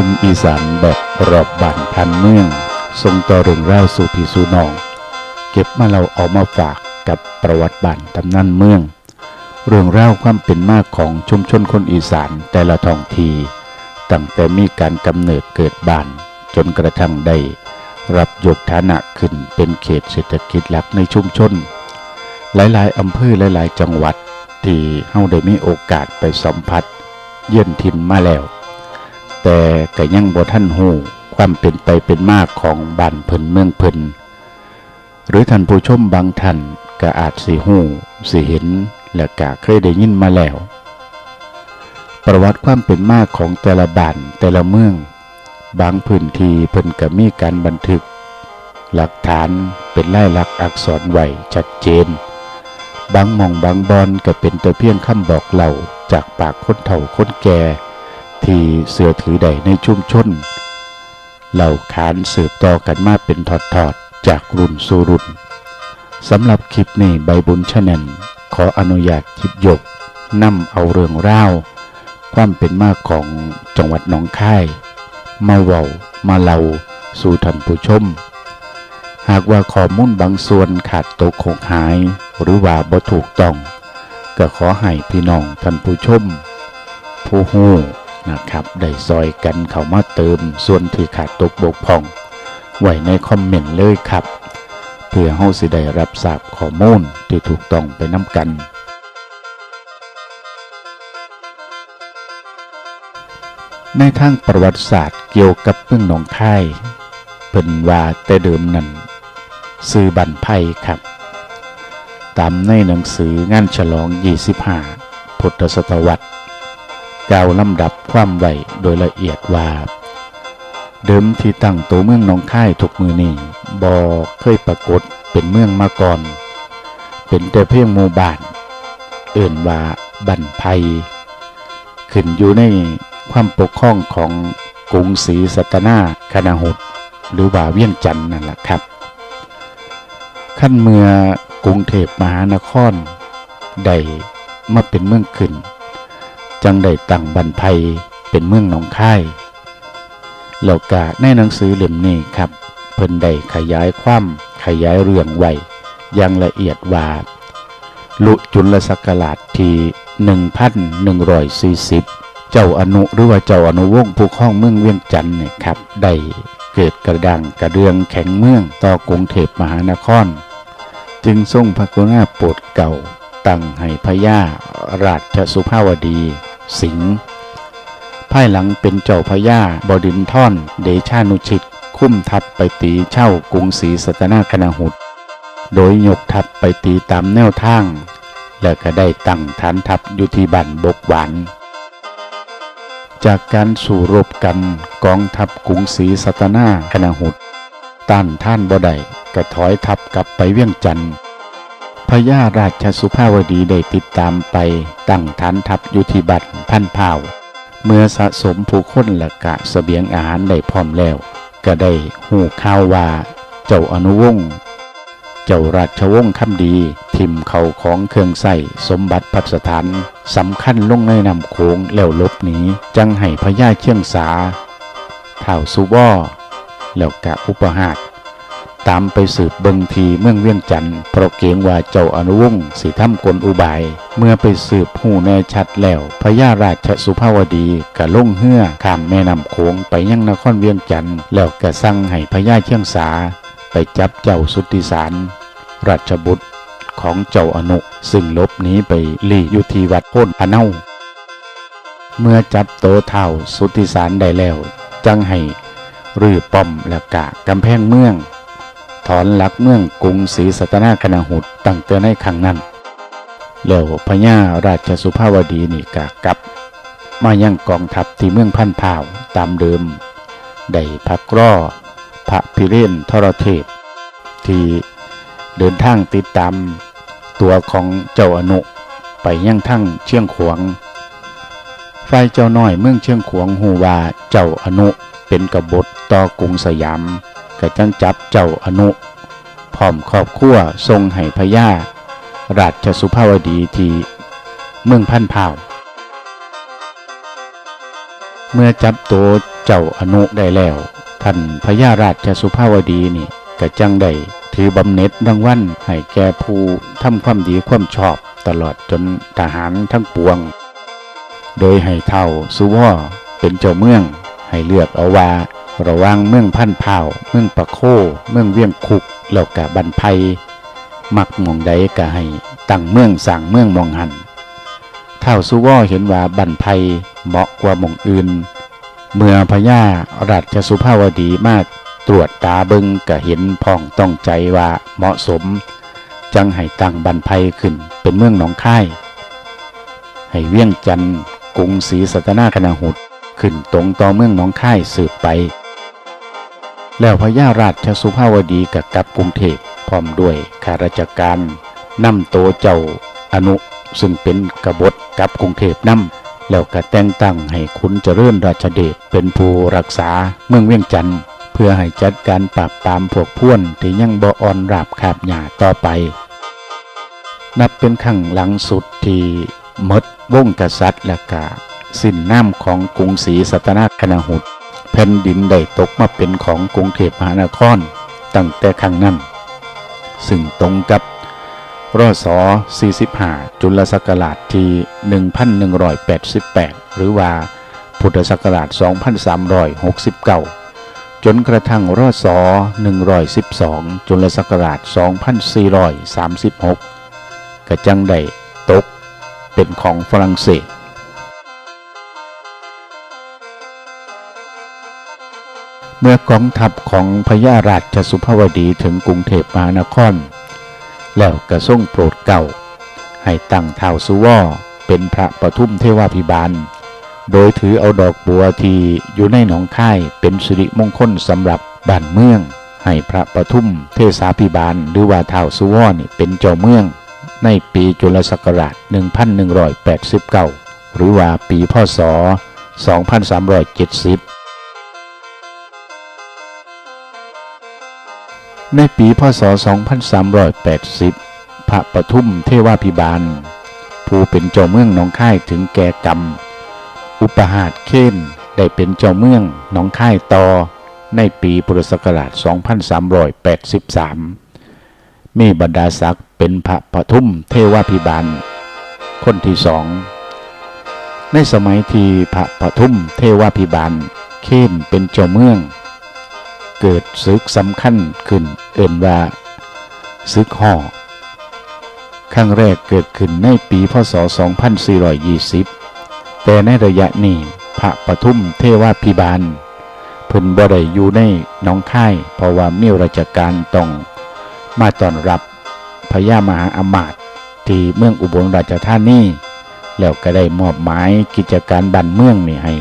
บึงอีสานแบบรอบบ้านพันเมืองทรงต่อเรื่องราสู่พี่สู่น้อง เก็บมาเราเอามาฝากกับประวัติบ้านตำนานเมือง เรื่องราความเป็นมากของชุมชนคนอีสานแต่ละท้องทีตั้งแต่มีการกำเนิดเกิดบ้าน จนกระทั่งได้รับยศฐานะขึ้นเป็นเขตเศรษฐกิจหลักในชุมชน หลายๆอำเภอหลายๆ จังหวัดที่เฮาได้มีโอกาสไปสัมผัส เยี่ยนทินมาแล้ว แต่ก็ยังบ่ท่านหูความเป็นไปเป็นมากของบ้านเพิ่นเมืองเพิ่นหรือท่านผู้ชมบางท่านก็อาจสิหูสิเห็นและก็เคยได้ยินมาแล้ว ประวัติความเป็นมากของแต่ละบ้านแต่ละเมือง บางพื้นที่เพิ่นก็มีการบันทึก หลักฐานเป็นลายลักษณ์อักษรไว้ชัดเจน บางมองบางบอนก็เป็นแต่เพียงคำบอกเล่าจากปากคนเฒ่าคนแก่ ที่เสือถือใดในชุมชนเล่าขานสืบต่อกันมาเป็นทอดๆ จากรุ่นสู่รุ่นสำหรับคลิปนี้ใบบุญชาแนลขออนุญาตหยิบยกนำเอาเรื่องราวความเป็นมาของจังหวัดหนองคาย มาเว้ามาเล่าสู่ท่านผู้ชม หากว่าข้อมูลบางส่วนขาดตกคงหาย หรือว่าบ่ถูกต้อง ก็ขอให้พี่น้องท่านผู้ชม ผู้ฮู้ นะครับ ได้ซอยกันเข้ามาเติมส่วนที่ขาดตกบกพร่อง ไว้ในคอมเมนต์เลยครับ เพื่อเฮาสิได้รับทราบข้อมูลที่ถูกต้องไปน้ำกันในทางประวัติศาสตร์เกี่ยวกับเมืองหนองคายเป็นว่าแต่เดิมนั้นซื้อบันไพ่ครับ ตามในหนังสืองานฉลอง 25 พุทธศตวรรษ กล่าวลำดับความไหวโดยละเอียดว่าเดิมที่ตั้งตัวเมืองหนองคายทุกมือนี้บอเคยปรากฏเป็นเมืองมาก่อน เป็นแต่เพียงหมู่บ้าน เอื่นว่าบันไพขึ้นอยู่ในความปกครองของกรุงศรีสัตนาคณาหุดหรือว่าเวียงจันทน์นั่นแหละครับ ขั้นเมื่อกรุงเทพมหานครได้มาเป็นเมืองขึ้น จังได้ตั้งบันไพเป็นเมืองหนองคายแล้วก็ในหนังสือเล่มนี้ครับ เพิ่นได้ขยายความขยายเรื่องไว้อย่างละเอียดว่าลุจุลศักราชที่ 1140 เจ้าอนุหรือว่าเจ้าอนุวงศ์ผู้ครองเมืองเวียงจันทน์เนี่ยครับ ได้เกิดกระดังกระเดืองแข็งเมืองต่อกรุงเทพมหานคร จึงทรงพระกรุณาโปรดเก่าตั้งให้พญาราชสุภาวดี สิงห์ภายหลังเป็นเจ้าพญาบดินทร์เดชานุชิต คุ้มทัพไปตีเช่ากรุงศรีสัตนาคณหุดโดยยกทัพไปตีตามแนวทาง และก็ได้ตั้งฐานทัพอยู่ที่บ้านบกหวานจากการสู่รบกันกองทัพกรุงศรีสัตนาคณหุดต้านท่านบ่ได้กระถอยทัพกลับไปเวียงจันทน์ พญาราชสุภาวดีได้ติดตามไป ตั้งฐานทัพอยู่ที่บัดพันพาเมื่อสะสมผู้คนละกะเสบียงอาหารได้พร้อมแล้ว ก็ได้หูข่าวว่า เจ้าอนุวงศ์เจ้าราชวงศ์คำดี ทิมเขาของเครื่องใส่สมบัติพัสถานสำคัญลงในนำโขงแล้วลบหนีจังให้พญาเชียงสาเท่าสุบ่อแล้วกะอุปหาต ตามไปสืบเบิงทีเมืองเวียงจันทน์เพราะเกรงว่าเจ้าอนุวงศ์สิทำกลอุบาย เมื่อไปสืบหูแน่ชัดแล้วพญาราชสุภาวดีกะล่งเฮือข้ามแม่น้ำโขงไปยังนครเวียงจันทน์แล้วกะสั่งให้พญาเชียงสา ไปจับเจ้าสุทธิสาร ราชบุตรของเจ้าอนุซึ่งลบหนีไปลีอยู่ที่วัดโพ้นพะเนาเมื่อจับโตเท่าสุทธิสารได้แล้ว จังให้รื้อป้อมและกะกำแพงเมือง ถอนหลักเมืองกรุงศรีสัตนาคณาหุดตั้งแต่ในครั้งนั้น แล้วพญาราชสุภาวดีนี่กะกลับ มายังกองทัพที่เมืองพันพาวตามเดิม ได้พักรอพระพิเรนทรเทพ ที่เดินทางติดตามตัวของเจ้าอนุไปยังทั้งเชียงขวง ฝ่ายเจ้าน้อยเมืองเชียงขวงหูว่าเจ้าอนุเป็นกบฏต่อกรุงสยาม ก็จังจับเจ้าอนุพร้อมครอบครัวทรงให้พญาราชสุภาวดีที่เมืองพันพาเมื่อจับตัวเจ้าอนุได้แล้ว ท่านพญาราชสุภาวดีนี่ก็จังได้ถือบำเหน็จรางวัลให้แก่ผู้ทำความดีความชอบตลอดจนทหารทั้งปวง โดยให้เท่าสุวอเป็นเจ้าเมืองให้เลือกเอาว่า ระว่างเมืองพันเผาเมืองปะโค เมืองเวียงคุกแล้วกะบันไพมักมองใดก็ให้ตั้งเมืองสั่งเมืองมองหันเท่าสุวอเห็นว่าบันไพเหมาะกว่ามองอื่น เมื่อพญาราชสุภาวดีมาตรวจตาเบิงก็เห็นพ้องต้องใจว่าเหมาะสม จังให้ตั้งบันไพขึ้นเป็นเมืองหนองค่าย ให้เวียงจันทน์กรุงศรีสัตนาคณาหุดขึ้นตรงต่อเมืองหนองค่ายสืบไป แล้วพญาราชสุภาวดีกับกับกรุงเทพพร้อมด้วยข้าราชการนำโตเจ้าอนุซึ่งเป็นกบฏกับกรุงเทพนำแล้วก็แต่งตั้งให้คุณเจริญราชเดชเป็นผู้รักษาเมืองเวียงจันทน์เพื่อให้จัดการปราบปรามพวกพ่วนที่ยังบ่อ่อนราบขาบหยาต่อไป นับเป็นขั้งหลังสุดที่มดวงกษัตริย์และกาสิ้นน้ำของกรุงศรีสัตนคณหุด แผ่นดินได้ตกมาเป็นของกรุงเทพมหานครตั้งแต่ครั้งนั้น ซึ่งตรงกับรศ45 จุลศักราชที่ 1188 หรือว่าพุทธศักราช 2369 จนกระทั่งรศ112 จุลศักราช 2436ก็จังได้ตกเป็นของฝรั่งเศส เมื่อกองทัพของพญาราชสุภวดีถึงกรุงเทพมหานคร แล้วกระทรงโปรดเก่า ให้ตั้งเท้าวสุวอเป็นพระปทุมเทวาภิบาล โดยถือเอาดอกบัวทีอยู่ในหนองค่ายเป็นสิริมงคลสำหรับบ้านเมือง ให้พระปทุมเทสาภิบาล หรือว่าเท้าวสุวอนี่เป็นเจ้าเมือง ในปีจุลศักราช 1189 หรือว่าปีพศ 2370 ในปีพศ 2380 พระปทุมเทวาภิบาล ผู้เป็นเจ้าเมืองหนองค่ายถึงแก่กรรม อุปหาตเค้นได้เป็นเจ้าเมืองหนองค่ายต่อในปีพุทธศักราช 2383 มีบรรดาศักดิ์เป็นพระปทุมเทวาภิบาล คนที่สอง ในสมัยที่พระปทุมเทวาภิบาลเค้นเป็นเจ้าเมือง เกิดศึกสำคัญขึ้น เอิ่นว่าศึกห่อครั้งแรกเกิดขึ้นในปีพศ 2420 แต่ในระยะนี้พระปทุมเทวาภิบาลเพิ่นบ่ได้อยู่ในน้องค่าย เพราะว่ามีราชการต้องมาต้อนรับพญามหาอมาตย์ที่เมืองอุบลราชธานีแล้วก็ได้มอบหมายกิจการบ้านเมืองนี่ให้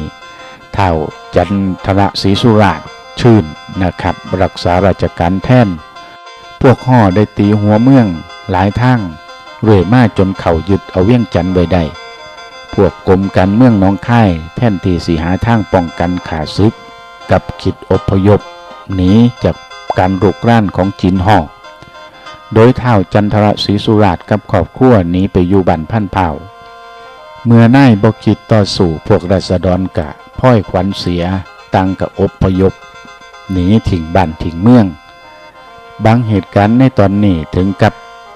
เท่าจันทรศรีสุราช ชื่นนะครับรักษาราชการแท่น พวกห่อได้ตีหัวเมืองหลายทางเรื่อยมาจนเขายึดเอาเวียงจันทน์ไว้ได้ พวกกรมการเมืองน้องค่ายแท่นที่สีหาทางป้องกันขาซึก กับขิดอพยพหนีจากการรุกรานของจีนห่อโดยเท่าจันทรศรีสุราชกับครอบครัวหนีไปอยู่บ้านพันเผ่า เมื่อนายบกิดต่อสู่พวกราษฎรกะพ่อยขวัญเสียตังกับอพยพ หนีถิ่งบ้านถิ่งเมือง บางเหตุการณ์ในตอนนี้ถึงกับ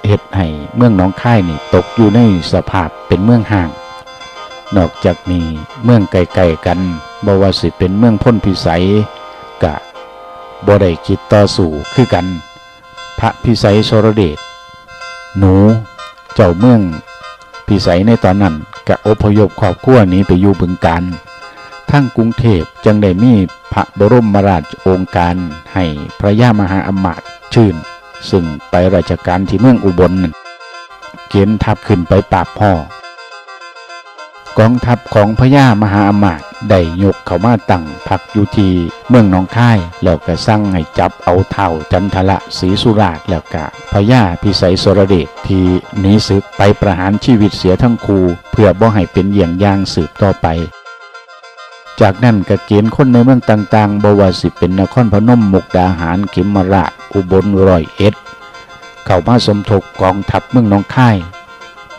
เหตุให้เมืองน้องค่ายนี่ตกอยู่ในสภาพเป็นเมืองห่าง นอกจากนี้เมืองไกลๆกันบวสิเป็นเมืองพ้นพิสัยกะบ่ได้คิดต่อสู่คือกัน พระพิสัยโสรเดชหนูเจ้าเมืองพิสัยในตอนนั้นกะอพยพครอบครัวหนี้ไปอยู่บึงการทั้งกรุงเทพจังได้มี พระบรมราชโองการให้พระยามหาอมาตย์ชื่น ซึ่งไปราชการที่เมืองอุบลเกณฑ์ทัพขึ้นไปปราบพ่อกองทัพของพญามหาอมาตย์ได้ยกเขามาตั้งพักอยู่ที่เมืองหนองค่าย แล้วก็สั่งให้จับเอาเท่าจันทละศรีสุราชแล้วก็พญาพิสัยสรเดชที่หนีศึกไปประหารชีวิตเสียทั้งคูเพื่อบ่ให้เป็นอย่างย่างสืบต่อไป จากนั้นก็เกณฑ์คนในเมืองต่างๆบวสิเป็นนครพนมมุกดาหารเข็มราชอุบลร้อยเอ็ด เข้ามาสมทบกองทัพเมืองหนองค่าย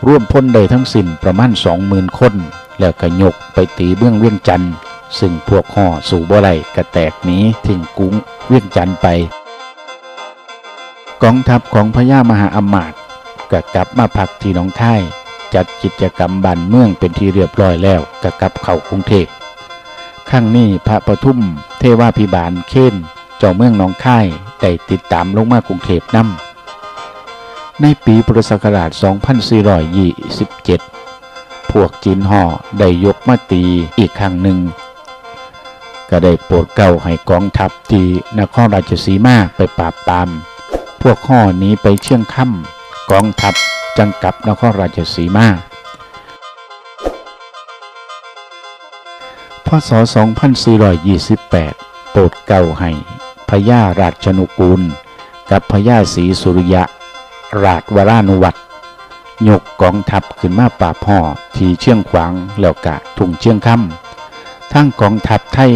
ร่วมพ้นได้ทั้งสิ้นประมาณสองหมื่นคน แล้วก็ยกไปตีเบื้องเวียงจันทน์ซึ่งพวกห่อสู่บ่ไหลกระแตกหนีทิ้งกุ้งเวียงจันทน์ไป กองทัพของพญามหาอมาตย์ก็กลับมาพักที่หนองคาย จัดกิจกรรมบ้านเมืองเป็นที่เรียบร้อยแล้วก็กลับเข้ากรุงเทพ รั้งนี้พระปทุมเทวาพิบาลเค้นเจ้าเมืองหนองคายได้ติดตามลงมากรุงเทพนำในปีพุทธศักราช 2427 พวกจีนห่อได้ยกมาตีอีกครั้งหนึ่ง ก็ได้โปรดเกล้าให้กองทัพที่นครราชสีมาไปปราบปราม พวกห่อนี้ไปเชียงค่ำกองทัพจังกับนครราชสีมา พศ 2428 โปรดเกล้าให้พญาราชนุกูล กับพญาศรีสุริยะ ราชวรานุวัตรยกกองทัพขึ้นมาปราบห่อที่เชียงขวางแล้วกะทุ่งเชียงคำทั้งกองทัพไทย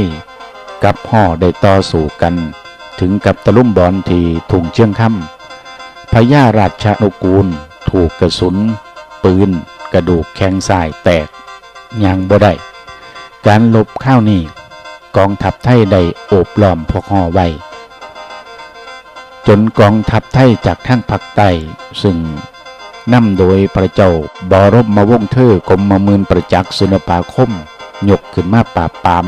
กับห่อได้ต่อสู้กัน ถึงกับตะลุ่มบอลที่ทุ่งเชียงคำพญาราชนุกูล ถูกกระสุน ปืน กระดูกแข้งซ้ายแตกยังบ่ได้ การลบข้าวนี้กองทัพไทยได้โอบล้อมพวกห่อไว้ จนกองทัพไทยจากทางภาคใต้ซึ่งนำโดยพระเจ้าบรมมวงเธอกรมมืนประจักษ์สุนปาคมยกขึ้นมาปราบปาม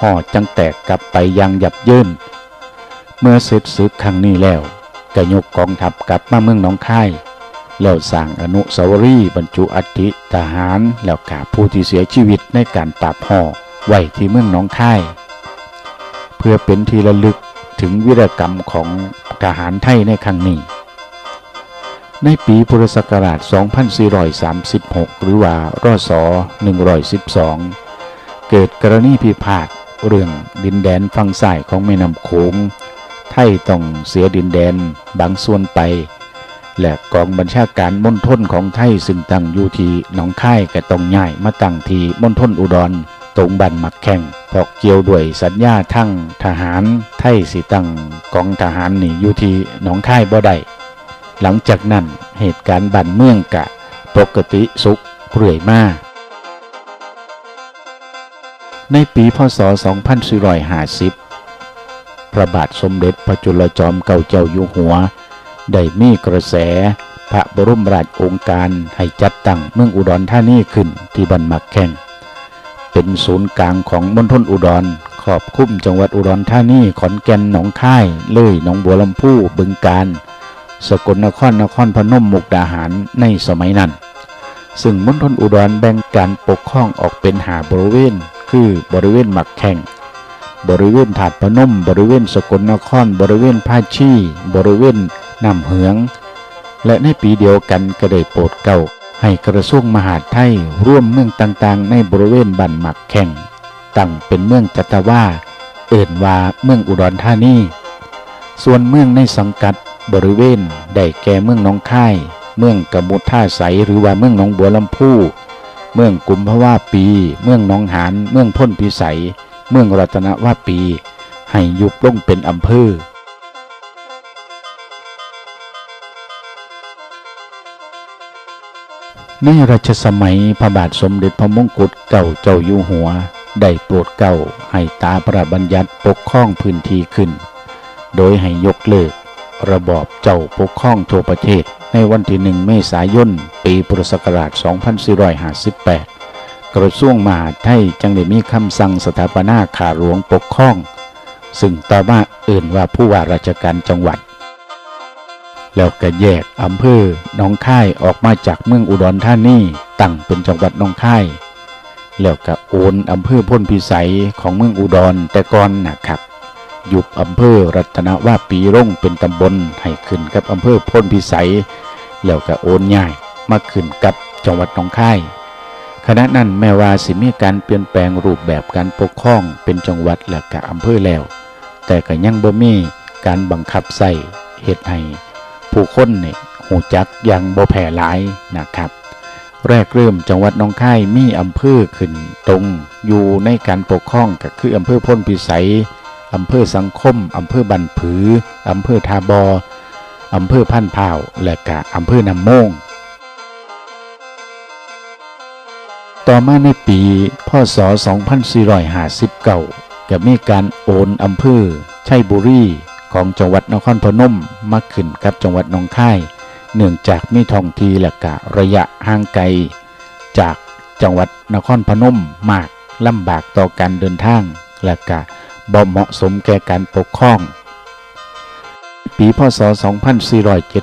ห่อจังแตกกลับไปยังหยับเยินเมื่อเสร็จศึกครั้งนี้แล้วก็ยกกองทัพกลับมาเมืองหนองคาย แล้วสร้างอนุสาวรีย์บรรจุอัฐิทหารแล้วกาผู้ที่เสียชีวิตในการปราบห่อไว้ที่เมืองหนองคาย เพื่อเป็นที่ระลึกถึงวีรกรรมของทหารไทยในครั้งนี้ ในปีพุทธศักราช 2436 หรือว่ารศ112 เกิดกรณีพิพาทเรื่องดินแดนฝั่งซ้ของแม่น้ำโขงไทยต้องเสียดินแดนบางส่วนไป และกองบัญชาการมณฑลของไทยซึ่งตั้งอยู่ที่หนองค่ายก็ต้องย้ายมาตั้งที่มณฑลอุดรตรงบันมักแข่งเพราะเกี่ยวด้วยสัญญาทั้งทหารไทยสิตั้งกองทหารนี่อยู่ที่หนองค่ายบ่ได้หลังจากนั้นเหตุการณ์บันเมืองกะปกติสุขเรื่อยมาในปีพศ 2450 พระบาทสมเด็จพระจุลจอมเกล้าเจ้าอยู่หัว ได้มีกระแส พระบรมราชองค์การให้จัดตั้งเมืองอุดรธานีขึ้นที่บันมักแข่งเป็นศูนย์กลางของมณฑลอุดรครอบคลุมจังหวัดอุดรธานีขอนแก่นหนองคายเลยหนองบัวลำพูบึงกาฬสกลนครนครพนมมุกดาหารในสมัยนั้น ซึ่งมณฑลอุดรแบ่งการปกครองออกเป็นหาบริเวณ คือบริเวณหมักแข่ง บริเวณถาดพนม บริเวณสกลนคร บริเวณพาชี บริเวณ น้ำเหือง และในปีเดียวกันก็ได้โปรดเกล้าให้กระทรวงมหาดไทยร่วมเมืองต่างๆ ในบริเวณบันหมักแข่ง ตั้งเป็นเมืองจัตวาเอิ่นว่าเมืองอุดรธานี ส่วนเมืองในสังกัดบริเวณได้แก่เมืองหนองค่าย เมืองกำมุดท่าใสหรือว่าเมืองหนองบัวลำพู เมืองกุมภาวาปี เมืองหนองหาน เมืองพ้นพิสัย เมืองรัตนวาปี ให้ยุบลงเป็นอำเภอ ในรัชสมัยพระบาทสมเด็จพระมงกุฎเก่าเจ้าอยู่หัว ได้โปรดเกล้าให้ตาพระบัญญัติปกครองพื้นที่ขึ้น โดยให้ยกเลิก ระบอบเจ้าปกครองทั่วประเทศในวันที่หนึ่งเมษายน ปีพุทธศักราช 2458 กระทรวงมหาดไทยจังได้มีคำสั่งสถาปนาขาหลวงปกครอง ซึ่งต่อมาเอื่นว่าผู้ว่าราชการจังหวัด แล้วก็แยกอำเภอหนองค่ายออกมาจากเมืองอุดรธานีตั้งเป็นจังหวัดหนองค่าย แล้วก็โอนอำเภอพ้นพิสัยของเมืองอุดรแต่ก่อนนะครับยุบอำเภอรัตนวาปีร่งเป็นตำบลให้ขึ้นกับอำเภอพ้นพิสัย แล้วก็โอนย้ายมาขึ้นกับจังหวัดหนองค่ายขณะนั้นแม้ว่าสิมีการเปลี่ยนแปลงรูปแบบการปกครองเป็นจังหวัดและก็อำเภอแล้ว แต่ก็ยังบ่มีการบังคับใส่เหตุให้ ผู้คนเนี่ยหูจักอยังบ่แผ่หลายนะครับ แรกเริ่มจังหวัดหนองค่ายมีอำเภอขึ้นตรงอยู่ในการปกครองก็คืออำเภอพ้นพิสัยอำเภอสังคมอำเภอบันผืออำเภอทาบออำเภอพันพาและกะอำเภอนำโมงตต่อมาในปีพศ 2459ก็มีการโอนอำเภอชัยบุรี ของจังหวัดนครพนมมาขึ้นกับจังหวัดหนองคาย เนื่องจากมีท้องทีและกะระยะห่างไกลจากจังหวัดนครพนมมากลำบากต่อการเดินทางและกะบ่เหมาะสมแก่การปกครอง ปีพศ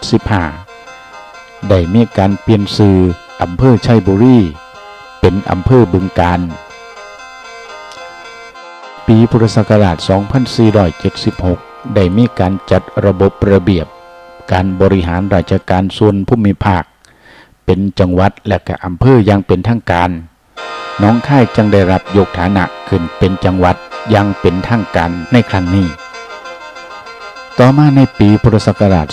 2475 ได้มีการเปลี่ยนชื่ออำเภอชัยบุรีเป็นอำเภอบึงการ ปีพุทธศักราช 2476 ได้มีการจัดระบบระเบียบ การบริหารราชการส่วนภูมิภาค เป็นจังหวัดและก็อำเภออย่างเป็นทางการน้องค่ายจึงได้รับยกฐานะขึ้นเป็นจังหวัดยังเป็นทางการในครั้งนี้ ต่อมาในปีพุทธศักราช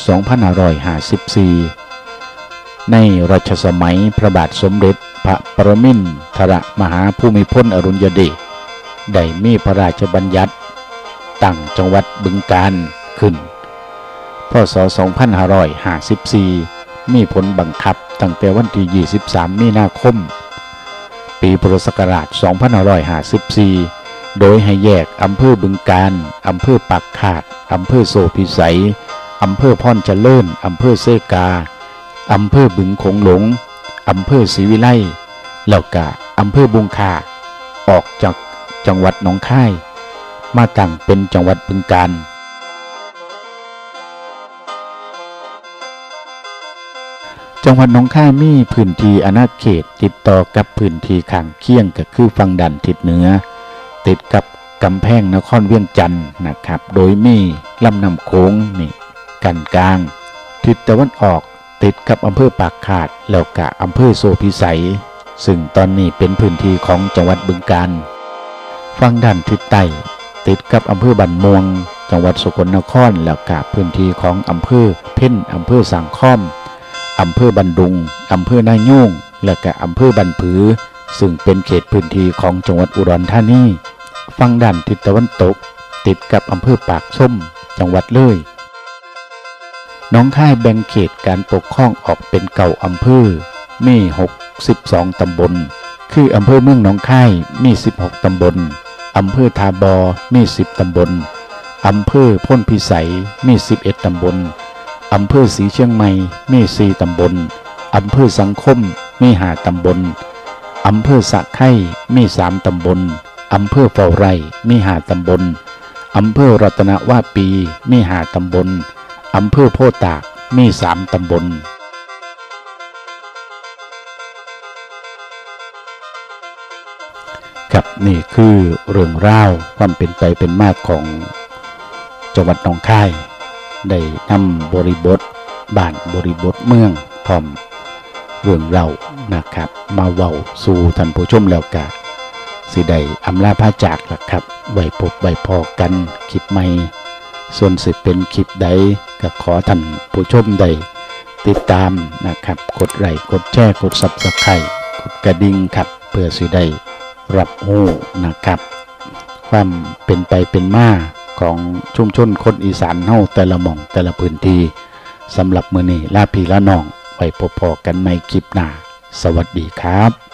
2554 ในรัชสมัยพระบาทสมเด็จพระปรมินทรมหาภูมิพลอดุลยเดชได้มีพระราชบัญญัติ ตั้งจังหวัดบึงการขึ้น พศ 2554 มีผลบังคับตั้งแต่วันที่ 23 มีนาคม ปีพุทธศักราช 2554 โดยให้แยกอำเภอบึงการอำเภอปากขาดอำเภอโซพิสัยอำเภอพรเจริญอำเภอเซกาอำเภอบึงโขงหลงอำเภอศรีวิไลแล้วก็อำเภอบุงคาออกจากจังหวัดหนองคาย มาตั้งเป็นจังหวัดบึงการจังหวัดหนองคายมีพื้นที่อาณาเขตติดต่อกับพื้นที่ข้างเคียงก็คือฝั่งดันทิศเหนือ ติดกับกำแพงนครเวียงจันทน์นะครับ โดยมีลำน้ำโค้งนี่กันกลาง ทิศตะวันออกติดกับอำเภอปากขาดแล้วกะอำเภอโซพิสัย ซึ่งตอนนี้เป็นพื้นที่ของจังหวัดบึงกาฬฝั่งด้านทิศใต้ ติดกับอำเภอบันม่วง จังหวัดสกลนครแล้วกะพื้นที่ของอำเภอเพ่นอำเภอสังค้อมอำเภอบันดุงอำเภอนายุ่ง และกะอำเภอบันผือ ซึ่งเป็นเขตพื้นที่ของจังหวัดอุดรธานีฝั่งด้านทิศตะวันตก ติดกับอำเภอปากส้ม จังหวัดเลยน้องค่ายแบ่งเขตการปกครองออกเป็นเก่าอำเภอมี 62 ตำบล คืออำเภอเมืองหนองค่ายมี 16 ตำบล อำเภอทาบอมี10ตำบล อำเภอพ้นพิสัยมี11ตำบล อำเภอสีเชียงใหม่มี4ตำบล อำเภอสังคมมี5ตำบล อำเภอสะไข่มี3ตำบล อำเภอเฝ้าไร่มี5ตำบล อำเภอรัตนวาปีมี5ตำบล อำเภอโพตากมีสามตำบล ครับนี่คือเรื่องราวความเป็นไปเป็นมากของจังหวัดหนองคาย ได้นำบริบทบ้านบริบทเมืองพร้อมเรื่องเรานะครับ มาเว้าสู่ท่านผู้ชมแล้วกะสิได้อำลาพาจากล่ะครับไว้พบไว้พอกันคลิปใหม่ ส่วนสิเป็นคลิปใดก็ขอท่านผู้ชมได้ติดตามนะครับ กดไลค์กดแชร์กดซับสไครต์กดกระดิ่งครับ เพื่อสิได้ รับหูนะครับ ความเป็นไปเป็นมาของชุมชนคนอีสานเฮาแต่ละหม่องแต่ละพื้นที่สำหรับมือนี้ลาพี่ละน้องไว้พบพอกันในคลิปหน้า สวัสดีครับ